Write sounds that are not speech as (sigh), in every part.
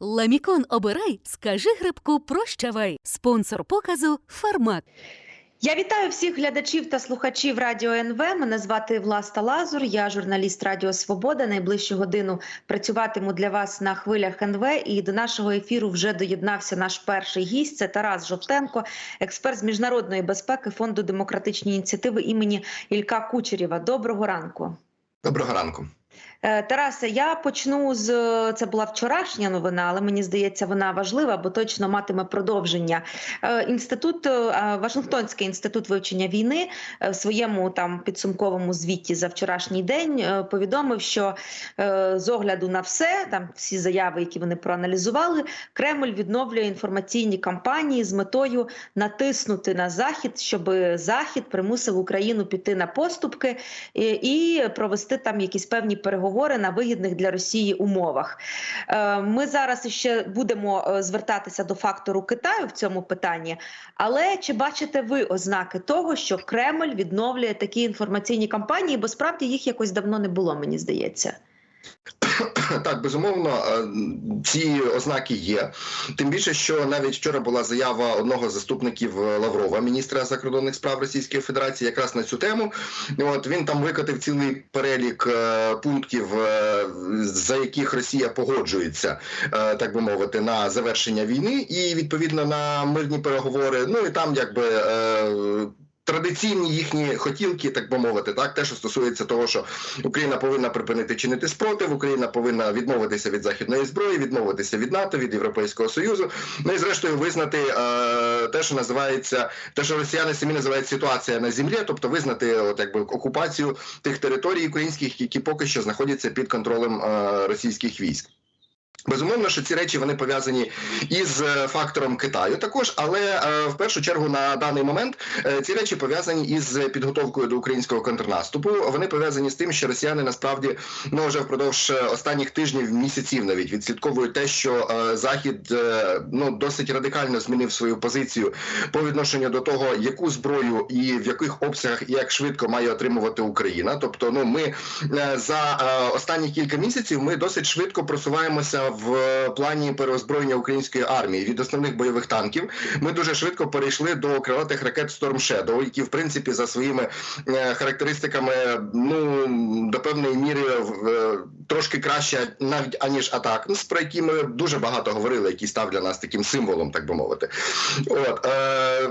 Ламікон обирай, скажи грибку прощавай. Спонсор показу Фармак. Я вітаю всіх глядачів та слухачів Радіо НВ. Мене звати Власта Лазур. Я журналіст Радіо Свобода. Найближчу годину працюватиму для вас на хвилях НВ. І до нашого ефіру вже доєднався наш перший гість. Це Тарас Жовтенко, експерт з міжнародної безпеки фонду демократичні ініціативи імені Ілька Кучерєва. Доброго ранку. Доброго ранку. Е, Тарасе, я почну з це була вчорашня новина, але мені здається, вона важлива, бо точно матиме продовження. Е, Інститут е, Вашингтонський інститут вивчення війни в своєму там підсумковому звіті за вчорашній день повідомив, що з огляду на все, там всі заяви, які вони проаналізували, Кремль відновлює інформаційні кампанії з метою натиснути на захід, щоб захід примусив Україну піти на поступки і провести там якісь певні переговори на вигідних для Росії умовах. Е, Ми зараз ще будемо е, звертатися до фактору Китаю в цьому питанні. Але чи бачите ви ознаки того, що Кремль відновлює такі інформаційні кампанії? Бо справді їх якось давно не було, мені здається. Так, безумовно, е, ці ознаки є. Тим більше, що навіть вчора була заява одного з заступників е, Лаврова, міністра закордонних справ Російської Федерації, якраз на цю тему. От він там викотив цілий перелік е, пунктів, за яких Росія погоджується, так би мовити, на завершення війни, і відповідно на мирні переговори. Ну і там якби. Традиційні їхні хотілки, так би мовити, так те, що стосується того, що Україна повинна припинити чинити спротив, Україна повинна відмовитися від західної зброї, відмовитися від НАТО, від Європейського союзу. Ну і зрештою визнати е, те, що називається те, що росіяни самі називають ситуація на землі, тобто визнати от якби окупацію тих територій українських, які поки що знаходяться під контролем е, російських військ. Безумовно, що ці речі вони пов'язані із е, фактором Китаю, також, але е, в першу чергу на даний момент е, ці речі пов'язані із підготовкою до українського контрнаступу. Вони пов'язані з тим, що росіяни насправді ну вже впродовж останніх тижнів, місяців навіть відслідковують те, що захід ну досить радикально змінив свою позицію по відношенню до того, яку зброю і в яких обсягах і як швидко має отримувати Україна. Тобто, ну ми за останні кілька місяців ми досить швидко просуваємося в плані переозброєння української армії від основних бойових танків. Ми дуже швидко перейшли до крилатих ракет Storm Shadow, які в принципі за своїми е, характеристиками ну до певної міри е, трошки краще навіть аніж атак, про які ми дуже багато говорили, які став для нас таким символом, так би мовити. От е,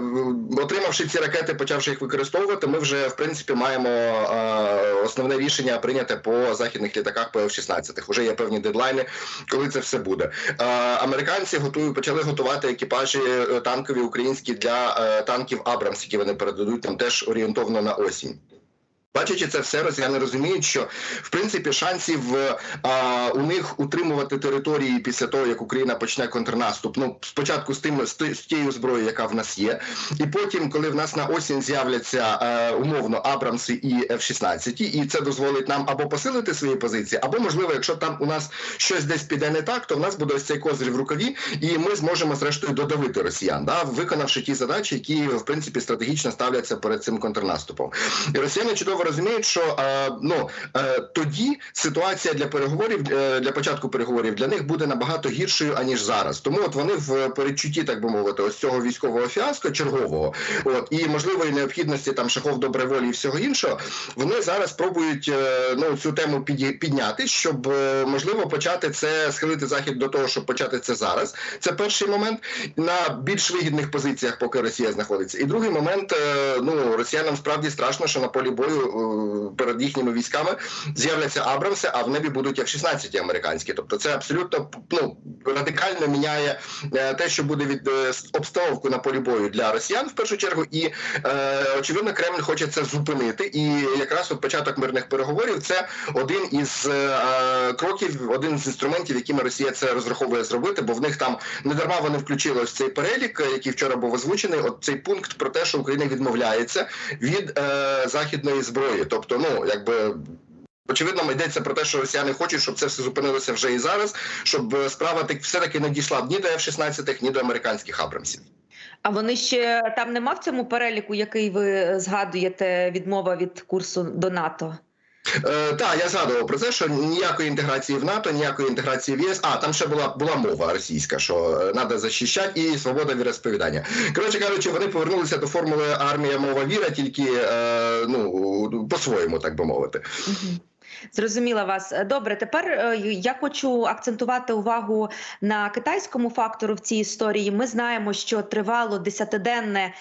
отримавши ці ракети, почавши їх використовувати, ми вже в принципі маємо е, основне рішення прийняте по західних літаках по F-16. Уже є певні дедлайни, коли це все буде. Е, американці готують почали готувати екіпажі е, танкові українські для е, танків Абрамс, які вони передадуть там теж орієнтовно на осінь. Бачачи це все, росіяни розуміють, що в принципі шансів а, у них утримувати території після того, як Україна почне контрнаступ. Ну спочатку з тим з, тією зброєю, яка в нас є, і потім, коли в нас на осінь з'являться е, умовно Абрамси і F-16, і це дозволить нам або посилити свої позиції, або можливо, якщо там у нас щось десь піде не так, то в нас буде ось цей козир в рукаві, і ми зможемо зрештою додавити росіян, да, виконавши ті задачі, які в принципі стратегічно ставляться перед цим контрнаступом. І росіяни чудово розуміють, що е, ну е, тоді ситуація для переговорів е, для початку переговорів для них буде набагато гіршою аніж зараз. Тому от вони в передчутті, так би мовити, ось цього військового фіаско чергового, от і можливої необхідності там шахов доброволі і всього іншого, вони зараз пробують ну цю тему підняти, щоб можливо почати це схилити захід до того, щоб почати це зараз. Це перший момент на більш вигідних позиціях, поки Росія знаходиться. І другий момент, ну росіянам справді страшно, що на полі бою перед їхніми військами з'являться Абрамси, а в небі будуть F-16 американські. Тобто це абсолютно ну радикально міняє е, те, що буде від е, обстановку на полі бою для росіян в першу чергу, і е, очевидно, Кремль хоче це зупинити. І якраз от початок мирних переговорів це один із е, кроків, один з інструментів, якими Росія це розраховує зробити, бо в них там не дарма вони включили ось цей перелік, е, який вчора був озвучений. От цей пункт про те, що Україна відмовляється від е, західної зброї, тобто, ну якби. Очевидно, йдеться про те, що росіяни хочуть, щоб це все зупинилося вже і зараз, щоб е, справа так все-таки не дійшла ні до F-16, ні до американських Абрамсів. А вони ще там нема в цьому переліку, який ви згадуєте, відмова від курсу до НАТО? Е, так, я згадував про це, що ніякої інтеграції в НАТО, ніякої інтеграції в ЄС. А там ще була була мова російська, що треба захищати і свобода віросповідання. Коротше кажучи, вони повернулися до формули армія, мова, віра, тільки е, ну по-своєму, так би мовити. Зрозуміла вас. Добре, тепер е, я хочу акцентувати увагу на китайському фактору в цій історії. Ми знаємо, що тривало десятиденне.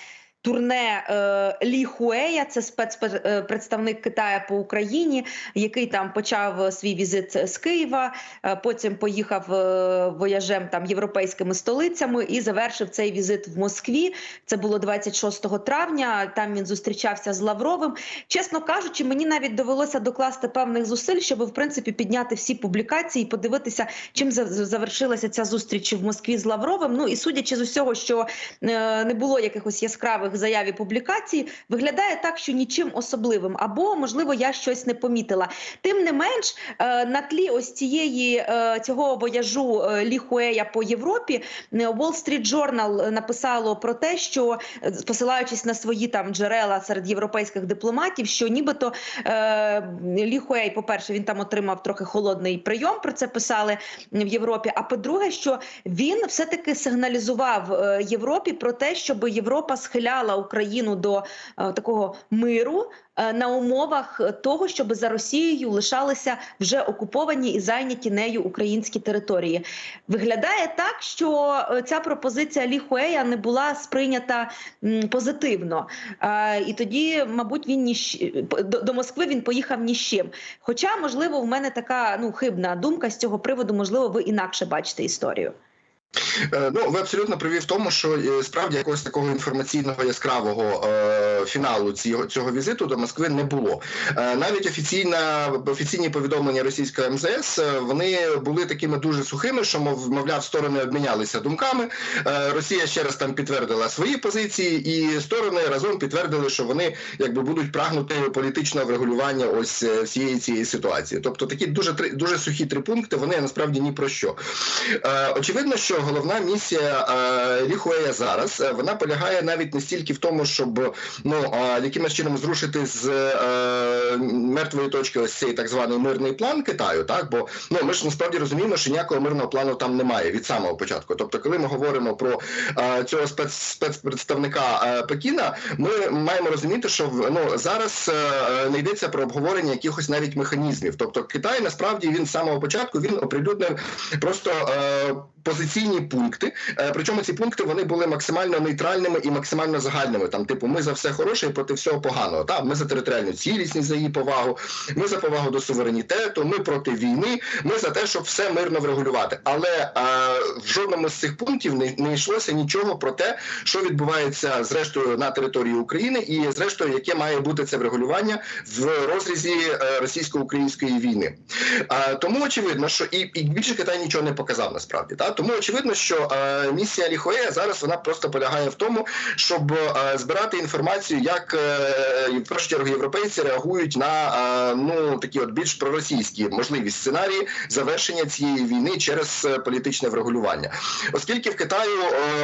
Турне е, Лі Хуея, це спецпредставник Китаю по Україні, який там почав свій візит з Києва, е, потім поїхав е, вояжем там європейськими столицями і завершив цей візит в Москві. Це було 26 травня. Там він зустрічався з Лавровим. Чесно кажучи, мені навіть довелося докласти певних зусиль, щоб в принципі підняти всі публікації, і подивитися, чим завершилася ця зустріч в Москві з Лавровим. Ну і судячи з усього, що е, не було якихось яскравих заяв і публікацій, виглядає так, що нічим особливим, або можливо я щось не помітила. Тим не менш, е, на тлі ось цієї е, цього вояжу е, Лі Хуея по Європі Wall Street Journal написало про те, що посилаючись на свої там джерела серед європейських дипломатів, що нібито е, Лі Хуей, по-перше, він там отримав трохи холодний прийом. Про це писали в Європі. А по-друге, що він все-таки сигналізував е, Європі про те, щоб Європа схиляла Україну до е, такого миру. е, На умовах того, щоб за Росією лишалися вже окуповані і зайняті нею українські території, виглядає так, що е, ця пропозиція Лі Хуея не була сприйнята позитивно. І тоді, мабуть, він ні щ- до, до Москви він поїхав ні з чим. Хоча, можливо, в мене така ну хибна думка з цього приводу, можливо, ви інакше бачите історію. Е, Ну, ви абсолютно праві в тому, що е, справді якогось такого інформаційного яскравого е, фіналу цього, цього візиту до Москви не було. Е, навіть офіційна офіційні повідомлення російського МЗС е, вони були такими дуже сухими, що мов, мовляв, сторони обмінялися думками. Е, Росія ще раз там підтвердила свої позиції, і сторони разом підтвердили, що вони якби будуть прагнути політичного врегулювання ось всієї цієї ситуації. Тобто такі дуже дуже сухі три пункти. Вони насправді ні про що. Е, очевидно, що головна місія е, Ліхуея зараз е, вона полягає навіть не стільки в тому, щоб ну е, якимось чином зрушити з е, мертвої точки ось цей так званий мирний план Китаю, так бо ну ми ж насправді розуміємо, що ніякого мирного плану там немає від самого початку. Тобто, коли ми говоримо про е, цього спец, спецпредставника е, Пекіна, ми маємо розуміти, що ну зараз е, не йдеться про обговорення якихось навіть механізмів. Тобто Китай насправді він з самого початку він оприлюднив просто е, позиційні пункти. Е, причому ці пункти вони були максимально нейтральними і максимально загальними. Там, типу, ми за все хороше і проти всього поганого. Та ми за територіальну цілісність, за її повагу, ми за повагу до суверенітету, ми проти війни, ми за те, щоб все мирно врегулювати. Але е, в жодному з цих пунктів не, не йшлося нічого про те, що відбувається зрештою на території України, і зрештою, яке має бути це врегулювання в розрізі е, російсько-української війни. Тому очевидно, що і, і більше Китай нічого не показав насправді. Та тому очевидно, що е, місія Ліхоея зараз вона просто полягає в тому, щоб е, збирати інформацію, як е, в першу чергу європейці реагують на ну такі от більш проросійські можливі сценарії завершення цієї війни через політичне врегулювання, оскільки в Китаю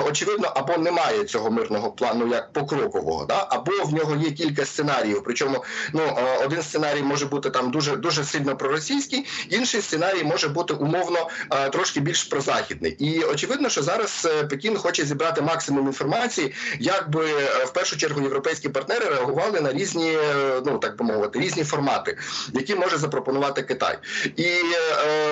очевидно або немає цього мирного плану як покрокового, да або в нього є кілька сценаріїв. Причому ну один сценарій може бути там дуже дуже сильно проросійський, інший сценарій може бути умовно трошки більш прозахідний. І очевидно, що зараз е, Пекін хоче зібрати максимум інформації, як би е, в першу чергу європейські партнери реагували на різні, е, ну так би мовити, різні формати, які може запропонувати Китай. І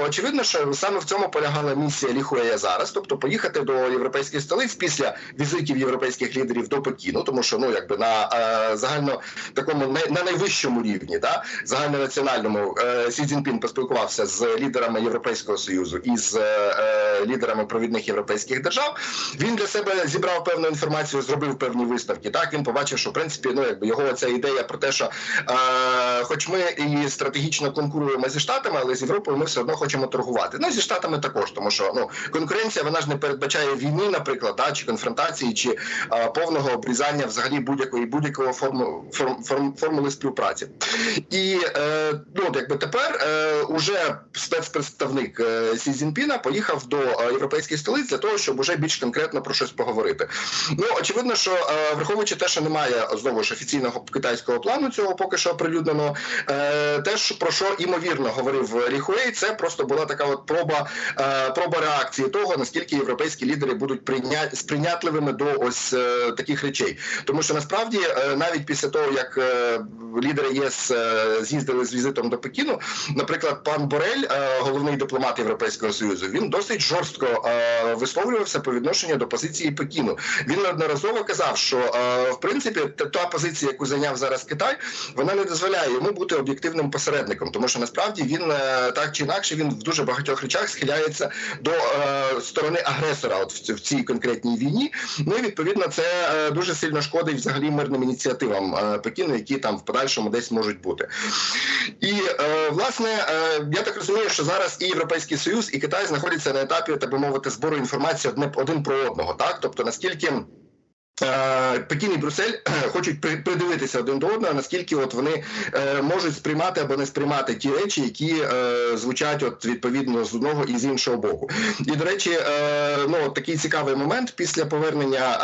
очевидно, що саме в цьому полягала місія Ліхуея зараз, тобто поїхати до європейських столиць після візитів європейських лідерів до Пекіну, тому що ну якби на загально такому на найвищому рівні, да загальнонаціональному е, Сі Цзіньпін поспілкувався з лідерами Європейського союзу і з е, лідерами провідних європейських держав. Він для себе зібрав певну інформацію, зробив певні висновки. Так він побачив, що в принципі ну якби його ця ідея про те, що е, хоч ми і стратегічно конкуруємо зі штатами, але з Європою ми все одно хочемо торгувати. Ну зі штатами також, тому що ну конкуренція вона ж не передбачає війни, наприклад, да, чи конфронтації, чи е, повного обрізання взагалі будь-якої будь-якого форму форм, форм, формули співпраці. І е, ну якби тепер е, уже спецпредставник е, Сі Цзіньпіна поїхав до європейських столиць для того, щоб уже більш конкретно про щось поговорити. Ну очевидно, що е, враховуючи те, що немає знову ж офіційного китайського плану, цього поки що оприлюднено, е, те, що- про що імовірно говорив Ріхуей, це просто була така от проба, е, проба реакції того, наскільки європейські лідери будуть прийня... сприйнятливими до ось е, таких речей. Тому що насправді е, навіть після того, як е, лідери ЄС е, з'їздили з візитом до Пекіну, наприклад, пан Борель, е, головний дипломат Європейського союзу, він досить жорстко е, висловлювався по відношенню до позиції Пекіну. Він неодноразово казав, що е, в принципі та позиція, яку зайняв зараз Китай, вона не дозволяє йому бути об'єктивним посередником, тому що насправді він е, так чи інакше він в дуже багатьох речах схиляється до е, сторони агресора, от в, в цій конкретній війні. Ну і відповідно це е, дуже сильно шкодить взагалі мирним ініціативам е, Пекіну, які там в подальшому десь можуть бути. Власне е, я так розумію, що зараз і Європейський Союз, і Китай знаходяться на етапі, так би мовити, збору інформації одне один про одного. Так, тобто наскільки. Е, Пекін і Брюссель (clears throat) хочуть при- придивитися один до одного, наскільки от вони е, можуть сприймати або не сприймати ті речі, які е, звучать от відповідно з одного і з іншого боку. І до речі, ну такий цікавий момент після повернення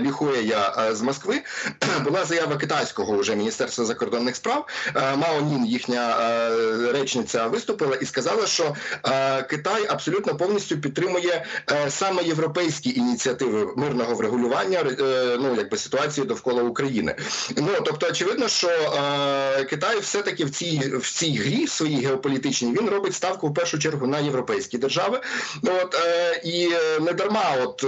Ліхуея з Москви (clears throat) була заява китайського вже міністерства закордонних справ. Мао Нін, їхня речниця, виступила і сказала, що Китай абсолютно повністю підтримує саме європейські ініціативи мирного врегулювання ну якби ситуації довкола України. Ну тобто, очевидно, що е, Китай все-таки в цій в цій грі в своїй геополітичній він робить ставку в першу чергу на європейські держави. От е, і не дарма, от е,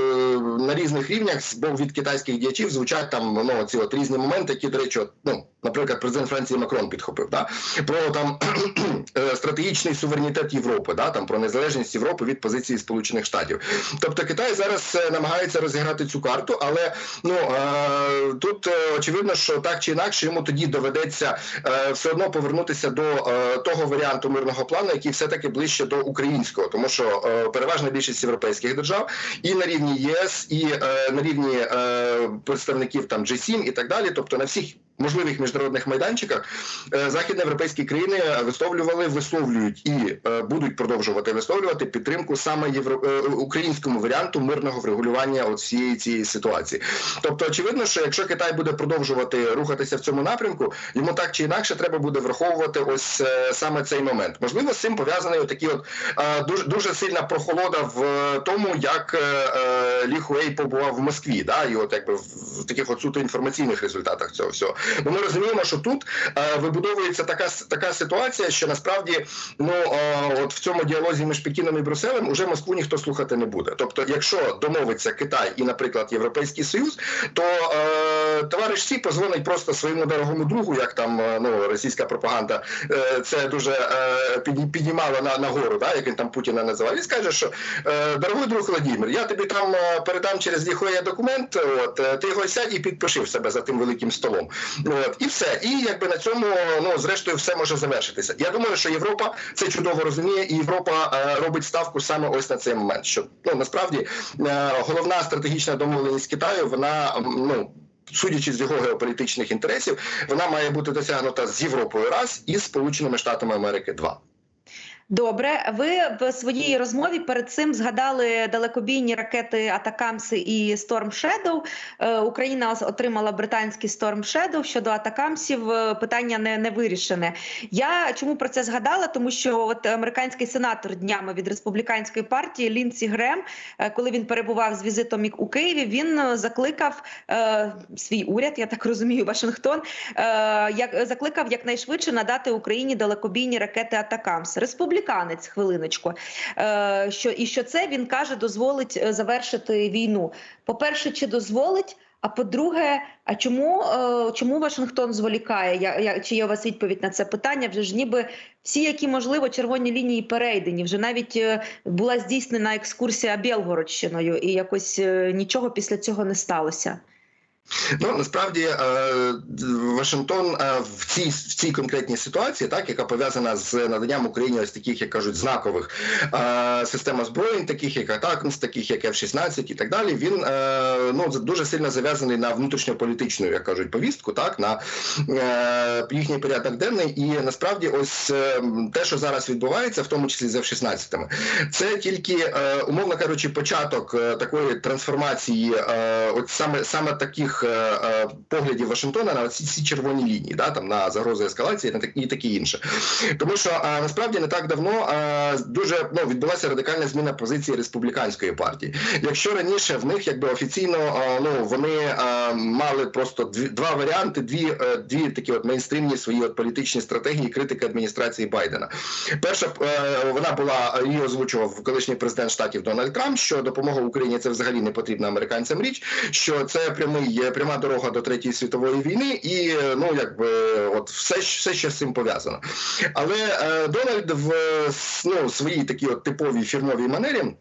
на різних рівнях з боку від китайських діячів звучать там ну ці от різні моменти, які, до речі, от, ну наприклад, президент Франції Макрон підхопив да про там (clears throat) е, стратегічний суверенітет Європи, да там про незалежність Європи від позиції Сполучених Штатів. Тобто Китай зараз е, намагається розіграти цю карту, але ну е, тут е, очевидно, що так чи інакше йому тоді доведеться е, все одно повернутися до того варіанту мирного плану, який все таки ближче до українського, тому що переважна більшість європейських держав і на рівні ЄС, і на рівні представників там G7 і так далі, тобто на всіх. Можливих міжнародних майданчиках е, західноєвропейські країни висловлювали, висловлюють і е, будуть продовжувати висловлювати підтримку саме євро... е, українському варіанту мирного врегулювання от всієї цієї ситуації. Тобто, очевидно, що якщо Китай буде продовжувати рухатися в цьому напрямку, йому так чи інакше треба буде враховувати ось саме цей момент. Можливо, з цим пов'язаний отакий от дуже дуже сильна прохолода в тому, як Лі Хуей побував в Москві, да, і от якби в таких от суто інформаційних результатах цього всього. Бо ми розуміємо, що тут е, вибудовується така така ситуація, що насправді ну е, от в цьому діалозі між Пекіном і Брюсселем уже Москву ніхто слухати не буде. Тобто, якщо домовиться Китай і, наприклад, Європейський Союз, то е, товариш Сі позвонить просто своєму дорогому другу, як там е, ну російська пропаганда е, це дуже е, піднімала на, на гору, да, як він там Путіна називав, і скаже, що е, дорогой друг Владимир, я тобі там передам через Ліхоя документ, от ти його сядь і підпиши в себе за тим великим столом. От, і все. І якби на цьому ну зрештою все може завершитися. Я думаю, що Європа це чудово розуміє, і Європа е, робить ставку саме ось на цей момент. Що ну насправді е, головна стратегічна домовленість Китаю, вона ну. Судячи з його геополітичних інтересів, вона має бути досягнута з Європою раз і з Сполученими Штатами Америки два. Добре, ви в своїй розмові перед цим згадали далекобійні ракети Атакамси і Storm Shadow. Е, Україна отримала британський Storm Shadow. Щодо Атакамсів е, питання не, не вирішене. Я чому про це згадала? Тому що от американський сенатор днями від республіканської партії Лінсі Грем, е, коли він перебував з візитом у Києві, він закликав е, свій уряд, я так розумію, Вашингтон, е, як закликав якнайшвидше надати Україні далекобійні ракети Атакамс. Республіканець, хвилиночку. Е, що і що це він каже, дозволить е, завершити війну. По-перше, чи дозволить? А по-друге, а чому, е, чому Вашингтон зволікає? Я, я, чи є у вас відповідь на це питання? Вже ж ніби всі, які можливо, червоні лінії перейдені. Вже навіть була здійснена екскурсія Білгородщиною, і якось нічого після цього не сталося. Ну насправді е, Вашингтон е, в цій в цій конкретній ситуації, так яка пов'язана з наданням Україні ось таких, як кажуть, знакових е, систем озброєнь, таких як Атакамс, таких як F-16 і так далі. Він ну дуже сильно зав'язаний на внутрішньополітичну, як кажуть, повістку, так на їхній порядок денний. І насправді, ось те, що зараз відбувається, в тому числі з F-16, це тільки умовно кажучи, початок такої трансформації, от саме саме таких е, е, поглядів Вашингтона на ці, ці червоні лінії, да, там на загрозу ескалації на так- і таке інше. Тому що насправді не так давно дуже ну, відбулася радикальна зміна позиції республіканської партії. Якщо раніше в них якби офіційно ну вони мали просто дві, два варіанти, дві, е, дві такі от мейнстрімні свої от політичні стратегії критики адміністрації Байдена. Перша вона була її озвучував колишній президент штатів Дональд Трамп, що допомога Україні це взагалі не потрібна американцям річ, що це прямий пряма дорога до третьої світової війни, і ну якби от все, все ще з цим пов'язано. Але е, Дональд в ну, своїй такій от типовій фірмовій манері.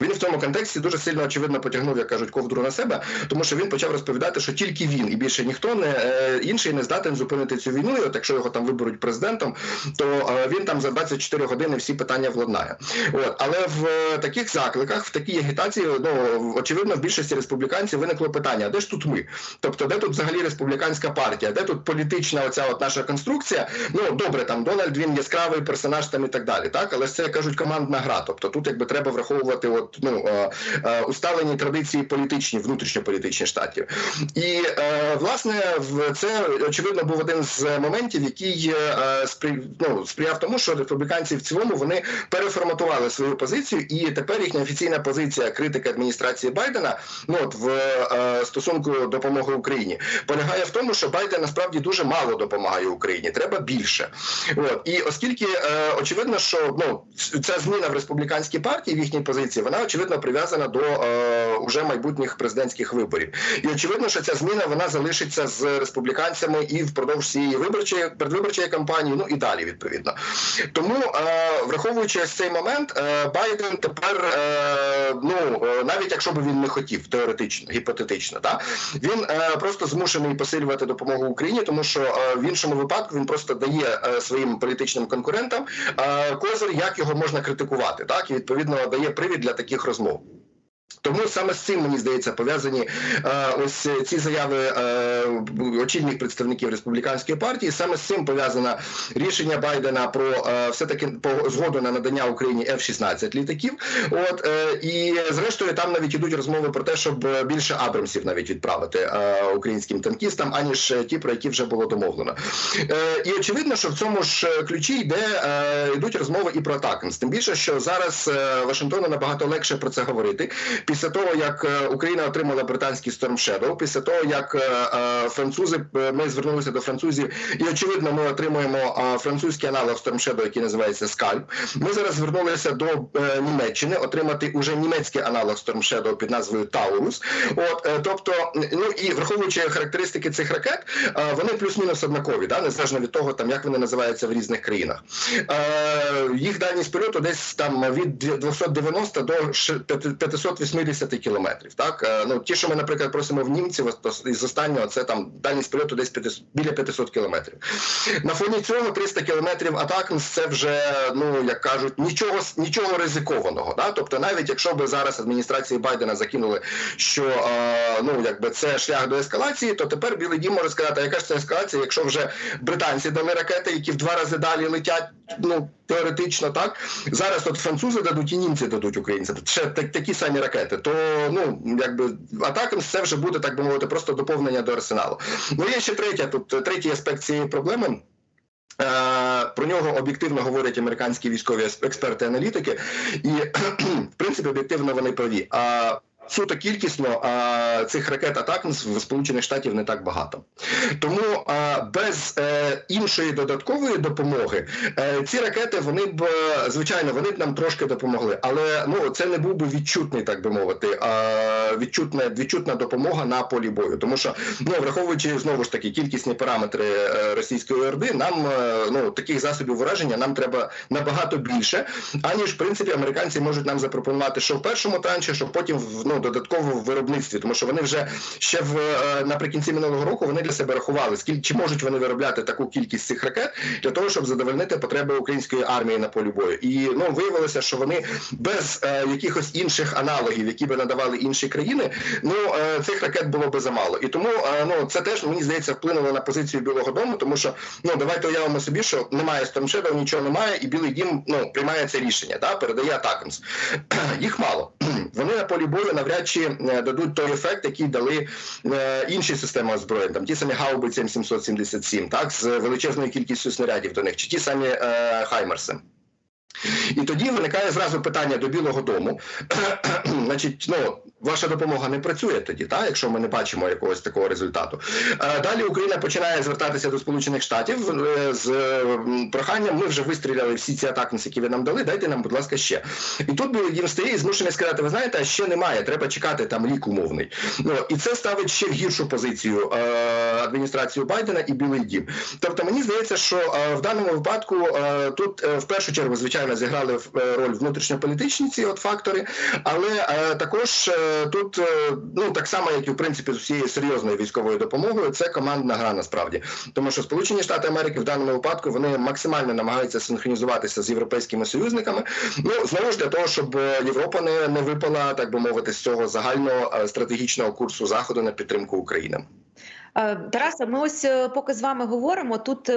Він в цьому контексті дуже сильно очевидно потягнув, як кажуть, ковдру на себе, тому що він почав розповідати, що тільки він і більше ніхто не е, інший не здатен зупинити цю війну. І от якщо його там виберуть президентом, то е, він там за 24 години всі питання владнає. От але в е, таких закликах, в такій агітації, ну очевидно, в більшості республіканців виникло питання: де ж тут ми? Тобто, де тут взагалі республіканська партія, де тут політична оця от наша конструкція? Ну добре, там Дональд він яскравий персонаж там і так далі. Так, але ж це кажуть командна гра. Тобто тут якби треба враховувати от ну е, е, усталені традиції політичні, внутрішньополітичні штатів. І е, власне це очевидно був один з моментів, який е, ну, сприяв тому, що республіканці в цілому вони переформатували свою позицію, і тепер їхня офіційна позиція критики адміністрації Байдена, ну от в стосунку допомоги Україні, полягає в тому, що Байден насправді дуже мало допомагає Україні. Треба більше. От і оскільки очевидно, що ну ця зміна в республіканській партії в їхній позиції, вона очевидно прив'язана до е, уже майбутніх президентських виборів. І очевидно, що ця зміна вона залишиться з республіканцями і впродовж цієї виборчої передвиборчої кампанії, ну і далі відповідно. Тому, е, враховуючи ось цей момент, е, Байден тепер, е, ну е, навіть якщо б він не хотів, теоретично, гіпотетично, та він е, просто змушений посилювати допомогу Україні, тому що е, в іншому випадку він просто дає е, своїм політичним конкурентам е, козир, як його можна критикувати, так і відповідно дає привід для таких розмов. Тому саме з цим мені здається пов'язані е, ось ці заяви е, очільних представників республіканської партії. Саме з цим пов'язане рішення Байдена про е, все таки по згоду на надання Україні F-16 літаків. От і зрештою там навіть ідуть розмови про те, щоб більше Абрамсів навіть відправити українським танкістам, аніж ті, про які вже було домовлено. І очевидно, що в цьому ж ключі йде йдуть розмови і про Атакамс. Тим більше, що зараз Вашингтону набагато легше про це говорити після того, як е, Україна отримала британський Storm Shadow, після того як е, е, французи ми звернулися до французів, і очевидно, ми отримуємо французький аналог Storm Shadow, який називається Скальп. Ми зараз звернулися до Німеччини отримати уже німецький аналог Storm Shadow під назвою Таурус. От тобто, ну і враховуючи характеристики цих ракет, вони плюс-мінус однакові, да незалежно від того, там як вони називаються в різних країнах. Їх дальність польоту десь там від 290 до 580 80 кілометрів. Так е, ну ті, що ми, наприклад, просимо в німців, з останнього це там дальність польоту десь 500, біля 500 кілометрів. На фоні цього 300 кілометрів атакнс це вже ну як кажуть, нічого нічого ризикованого. Да? Тобто, навіть якщо б зараз адміністрації Байдена закинули, що е, ну якби це шлях до ескалації, то тепер Білий Дім може сказати, яка ж це ескалація, якщо вже британці дали ракети, які в два рази далі летять. Ну теоретично так зараз от французи дадуть і німці дадуть українцям. Це так такі самі ракети. То ну якби атакам це вже буде так би мовити, просто доповнення до арсеналу. Ну є ще третя тут третій аспект цієї проблеми. Е, Про нього об'єктивно говорять американські військові експерти-аналітики, і (clears throat) в принципі об'єктивно вони праві. А суто кількісно а, цих ракет атакмс в Сполучених Штатів не так багато. Тому а, без е, іншої додаткової допомоги е, ці ракети вони б звичайно вони б нам трошки допомогли, але ну це не був би відчутний, так би мовити, а, відчутна, відчутна допомога на полі бою. Тому що ну враховуючи знову ж таки кількісні параметри е, російської орди, нам е, ну таких засобів враження нам треба набагато більше, аніж в принципі американці можуть нам запропонувати, що в першому танчі, що потім в ну додатково в виробництві, тому що вони вже ще в е, наприкінці минулого року вони для себе рахували, скільки чи можуть вони виробляти таку кількість цих ракет для того, щоб задовольнити потреби української армії на полі бою. І ну виявилося, що вони без е, якихось інших аналогів, які би надавали інші країни, ну е, цих ракет було би замало. І тому е, ну це теж мені здається вплинуло на позицію Білого Дому, тому що ну давайте уявимо собі, що немає Стормшедов, нічого немає, і Білий Дім ну приймає це рішення, да, передає атакамс. (clears throat) Їх мало. (clears throat) Вони на полі бою навряд чи е, дадуть той ефект, який дали е, інші системи озброєнь, там ті самі гаубиці М777, так з величезною кількістю снарядів до них, чи ті самі е, Хаймерси. І тоді виникає зразу питання до Білого Дому. (clears throat) Значить, ну ваша допомога не працює тоді, так, якщо ми не бачимо якогось такого результату. Е, Далі Україна починає звертатися до Сполучених Штатів е, з проханням. Ми вже вистріляли всі ці атаки, які ви нам дали. Дайте нам, будь ласка, ще. І тут Дім стає і змушений сказати: ви знаєте, а ще немає. Треба чекати там рік умовний. Ну і це ставить ще в гіршу позицію е, адміністрацію Байдена і Білий Дім. Тобто мені здається, що в даному випадку тут в першу чергу, звичайно, зіграли в- е, роль внутрішньополітичні ці от фактори, але е, також е, тут ну так само, як і в принципі з усією серйозною військовою допомогою, це командна гра насправді, тому що Сполучені Штати Америки в даному випадку вони максимально намагаються синхронізуватися з європейськими союзниками. Ну знову ж для того, щоб Європа не, не випала, так би мовити, з цього загального стратегічного курсу заходу на підтримку України. Е, Тарасе, ми ось е, поки з вами говоримо, тут е,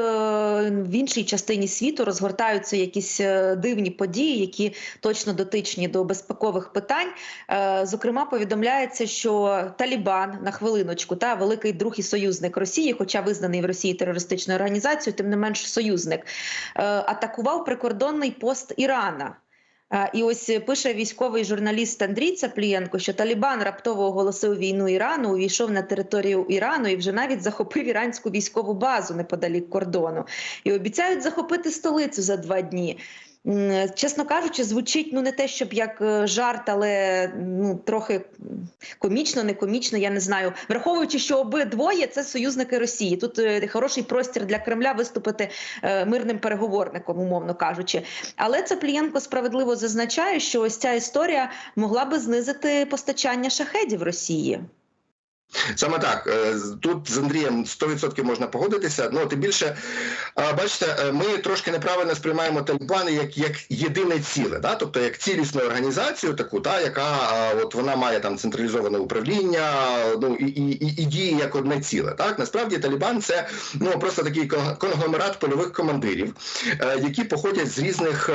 в іншій частині світу розгортаються якісь дивні події, які точно дотичні до безпекових питань. Зокрема, повідомляється, що Талібан на хвилиночку та великий друг і союзник Росії, хоча визнаний в Росії терористичною організацією, тим не менш союзник, атакував прикордонний пост Ірана. Е, І ось пише військовий журналіст Андрій Цаплієнко, що Талібан раптово оголосив війну Ірану, увійшов на територію Ірану і вже навіть захопив іранську військову базу неподалік кордону. І обіцяють захопити столицю за два дні. М, Чесно кажучи, звучить ну не те, щоб як е, жарт, але ну трохи комічно, не комічно, я не знаю. Враховуючи, що обидвоє це союзники Росії. Тут е, хороший простір для Кремля виступити е, мирним переговорником, умовно кажучи. Але Цаплієнко справедливо зазначає, що ось ця історія могла би знизити постачання шахедів Росії. Саме так Е, тут з Андрієм 100% можна погодитися. Ну тим більше, бачите, е, ми трошки неправильно сприймаємо Талібани як, як єдине ціле, да? тобто як цілісну організацію, таку, та яка от вона має там централізоване управління, ну і, і, і, і діє як одне ціле. Так насправді Талібан це ну просто такий конгломерат польових командирів, е, які походять з різних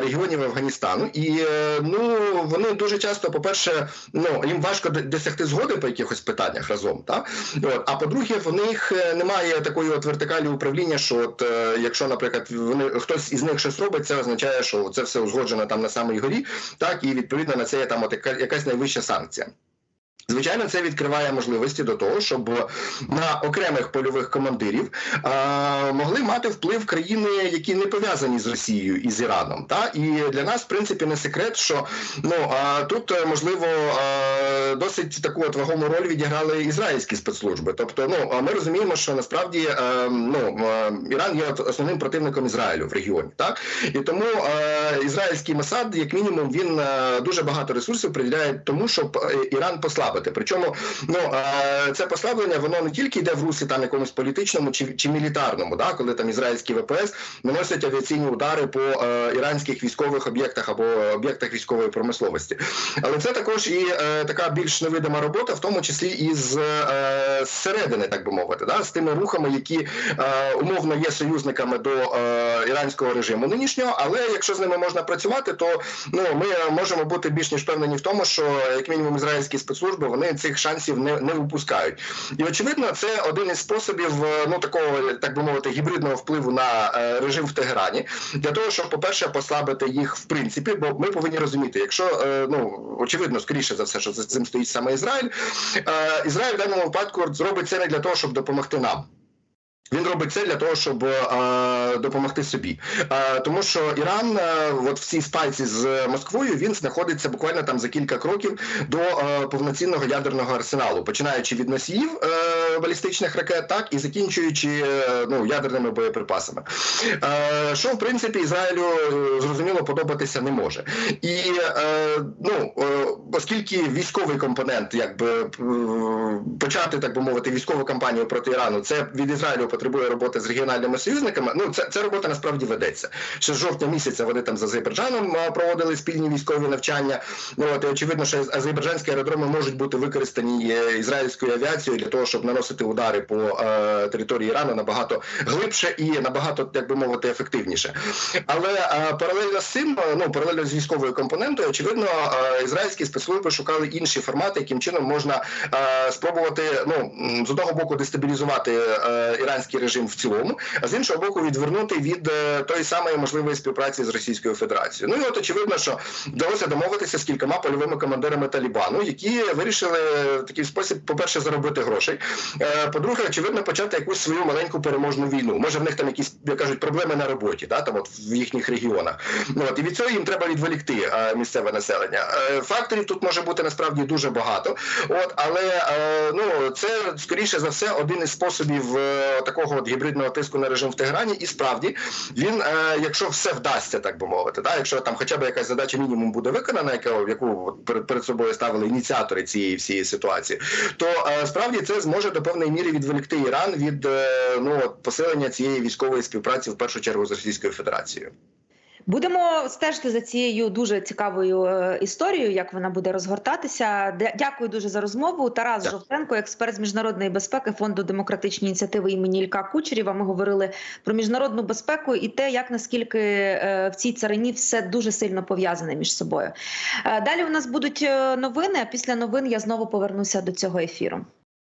регіонів Афганістану, і ну вони дуже часто, по-перше, ну їм важко досягти згоди по якихось питаннях разом. Та? От. А по-друге, в них е, немає такої от вертикалі управління, що от, е, якщо, наприклад, вони хтось із них щось робить, це означає, що це все узгоджено там на самій горі, так і відповідно на це є там от яка- якась найвища санкція. Звичайно, це відкриває можливості до того, щоб на окремих польових командирів е, могли мати вплив країни, які не пов'язані з Росією і з Іраном. Та і для нас, в принципі, не секрет, що ну е, тут можливо е, досить таку от вагому роль відіграли ізраїльські спецслужби. Тобто, ну ми розуміємо, що насправді е, ну е, Іран є основним противником Ізраїлю в регіоні, так і тому е, ізраїльський Масад, як мінімум, він дуже багато ресурсів приділяє тому, щоб Іран послабити. Причому ну е, це послаблення, воно не тільки йде в руслі там якомусь політичному чи, чи мілітарному, да, коли там ізраїльські ВПС наносять авіаційні удари по е, іранських військових об'єктах або об'єктах військової промисловості. Але це також і е, така більш невидима робота, в тому числі і з е, зсередини, так би мовити, да, з тими рухами, які е, умовно є союзниками до е, іранського режиму нинішнього. Але якщо з ними можна працювати, то ну ми можемо бути більш ніж впевнені в тому, що як мінімум ізраїльські спецслужби вони цих шансів не, не випускають. І очевидно, це один із способів е, ну такого, так би мовити, гібридного впливу на е, режим в Тегерані для того, щоб, по-перше, послабити їх в принципі, бо ми повинні розуміти, якщо е, ну очевидно, скоріше за все, що за цим стоїть саме Ізраїль. Ізраїль в даному випадку зробить це не для того, щоб допомогти нам. Він робить це для того, щоб е, допомогти собі, е, тому що Іран, е, от в цій спайці з Москвою, він знаходиться буквально там за кілька кроків до е, повноцінного ядерного арсеналу, починаючи від носіїв балістичних ракет, так і закінчуючи е, ну ядерними боєприпасами. Е, що в принципі Ізраїлю е, зрозуміло подобатися не може, і ну оскільки військовий компонент, якби почати так би мовити військову кампанію проти Ірану, це від Ізраїлю потребує роботи з регіональними союзниками. Ну це, це робота насправді ведеться. Ще з жовтня місяця вони там з Азербайджаном проводили спільні військові навчання. Ну от і очевидно, що азербайджанські аеродроми можуть бути використані ізраїльською авіацією для того, щоб наносити удари по е, території Ірану набагато глибше і набагато, як би мовити, ефективніше. Але е, паралельно з цим, е, ну паралельно з військовою компонентою, очевидно, е, ізраїльські спецслужби шукали інші формати, яким чином можна е, спробувати ну з одного боку дестабілізувати е, іранський режим в цілому, а з іншого боку, відвернути від е, тої самої можливої співпраці з Російською Федерацією. Ну і от очевидно, що вдалося домовитися з кількома польовими командирами Талібану, які вирішили в такий спосіб, по-перше, заробити грошей. Е, По-друге, очевидно, почати якусь свою маленьку переможну війну. Може, в них там якісь як кажуть проблеми на роботі, да там от в їхніх регіонах. От і від цього їм треба відволікти е, місцеве населення. Е, Факторів тут може бути насправді дуже багато. От, але ну це скоріше за все один із способів такого от гібридного тиску на режим в Тегерані. І справді він, якщо все вдасться, так би мовити, да, якщо там хоча б якась задача мінімум буде виконана, яка яку перед, собою ставили ініціатори цієї всієї ситуації, то справді це зможе до певної міри відволікти Іран від е, ну посилення цієї військової співпраці в першу чергу з Російською Федерацією. Будемо стежити за цією дуже цікавою е, історією, як вона буде розгортатися. Дякую дуже за розмову. Тарас Дякую. Жовтенко, експерт з міжнародної безпеки фонду демократичні ініціативи імені Ілька Кучерєва. Ми говорили про міжнародну безпеку і те, як наскільки е, в цій царині все дуже сильно пов'язане між собою. Далі у нас будуть новини. А після новин я знову повернуся до цього ефіру.